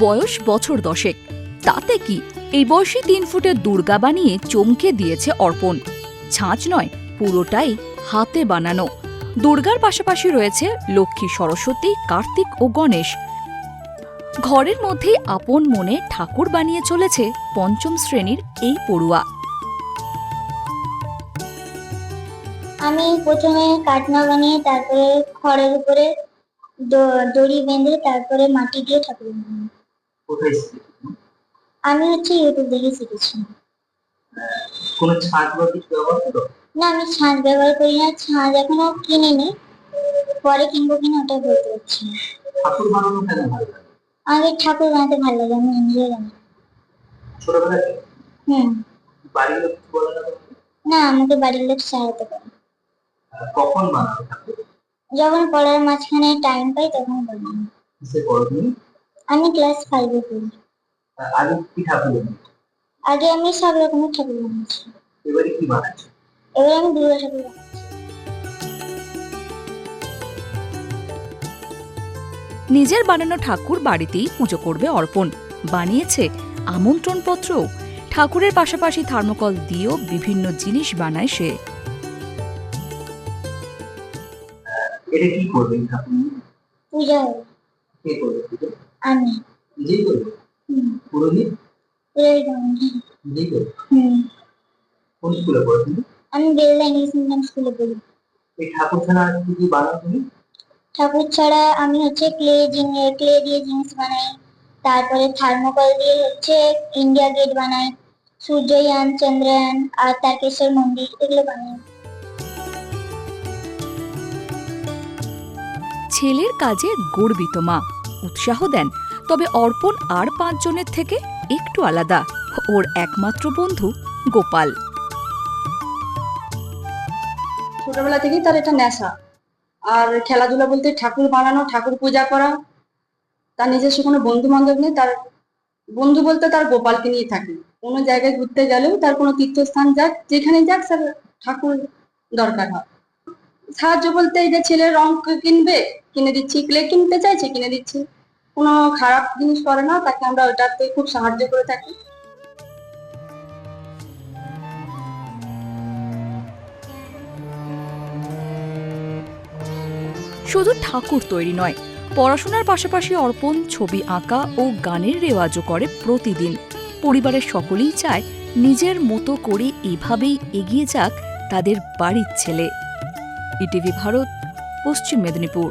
বয়স বছর দশেক। তাতে কি? এই বয়সে তিন ফুটের দুর্গা বানিয়ে চমকে দিয়েছে অর্পণ। ছাঁচ নয়, পুরোটাই হাতে বানানো। দুর্গার পাশাপাশি রয়েছে লক্ষ্মী সরস্বতী, কার্তিক ও গণেশ। ঘরের মধ্যেই আপন মনে ঠাকুর বানিয়ে চলেছে পঞ্চম শ্রেণির এই পড়ুয়া। আমি প্রথমে কাটনা বানিয়ে তারপরে খড়ের উপরে দড়ি বেঁধে তারপরে মাটি দিয়ে ঠাকুর বানাই। কোথায়? আমি হচ্ছে ইউটিউব দেখে শিখেছি। কোনো ছাঁচ বা কিছু ব্যবহার করো? না আমি ছাঁচ ব্যবহার করি না ছাঁচ এখনও কিনিনি পরে কিনবো কিনা ওটা বলতে পারছি ঠাকুর বানানো কেন ভালো লাগে? আমাকে ঠাকুর বানাতে ভালো লাগে আমি ছোটবেলা হুম। বাড়ির লোক কিছু বলে না না আমাকে বাড়ির লোক সাহায্য করে কখন যখন পড়ার মাঝখানে টাইম পাই তখন বানাই। কিসে করো তুমি? আমি ক্লাস ফাইভে পড়ি। আগে কি ঠাকুর বানিয়েছো? আগে আমি সব রকমের ঠাকুর বানিয়েছি। এবারে কি বানাচ্ছো এবার আমি দুর্গা ঠাকুর নিজের বানানো ঠাকুর বাড়িতেই পুজো করবে অর্পণ। বানিয়েছে আমন্ত্রণপত্র ঠাকুরের পাশাপাশি থার্মোকল দিয়েও বিভিন্ন জিনিস বানায় সে। এটা কি করবে ঠাকুর? পূজা। কে করবে পুজো? আমি নিজেই করবে হুম। পুরোহিত? নিজেই করবে কোন স্কুলে পড়ো তুমি? আমি বেলদা ইংলিশ মিডিয়াম স্কুলে পড়ি। এই ঠাকুর ছাড়া আর কি কি বানাও তুমি? ঠাকুর ছাড়া আমি হচ্ছে ক্লে জিনিস ক্লে দিয়ে জিনিস বানাই। তারপরে থার্মোকল দিয়ে হচ্ছে ইন্ডিয়া গেট বানাই। সূর্যয়ান চন্দ্রয়ান আর তারকেশ্বর মন্দির এগুলো বানাই। ছেলের কাজে গর্বিত মা। উৎসাহ দেন, তবে অর্পণ আর পাঁচজনের থেকে একটু আলাদা। ওর একমাত্র বন্ধু গোপাল। ছোটবেলা থেকেই তার এটা নেশা। আর খেলাধুলা বলতে ঠাকুর বানানো, ঠাকুর পূজা করা, তার নিজস্ব কোনো বন্ধু বান্ধব নেই, তার বন্ধু বলতে তার গোপালকে নিয়ে থাকে। কোনো জায়গায় ঘুরতে গেলেও তার কোনো তীর্থস্থান যাক যেখানে যাক তার ঠাকুর দরকার হয়। সাহায্য বলতে এই যে ছেলে রং কিনবে কিনে দিচ্ছি ক্লে কিনতে চাইছে, কিনে দিচ্ছি। কোনো খারাপ জিনিস করে না, তাকে আমরা ওটাতে খুব সাহায্য করে থাকি। শুধু ঠাকুর তৈরি নয়, পড়াশোনার পাশাপাশি অর্পণ, ছবি আঁকা ও গানের রেওয়াজও করে প্রতিদিন। পরিবারের সকলেই চায় নিজের মতো করে এভাবেই এগিয়ে যাক তাদের বাড়ির ছেলে। ইটিভি ভারত, পশ্চিম মেদিনীপুর।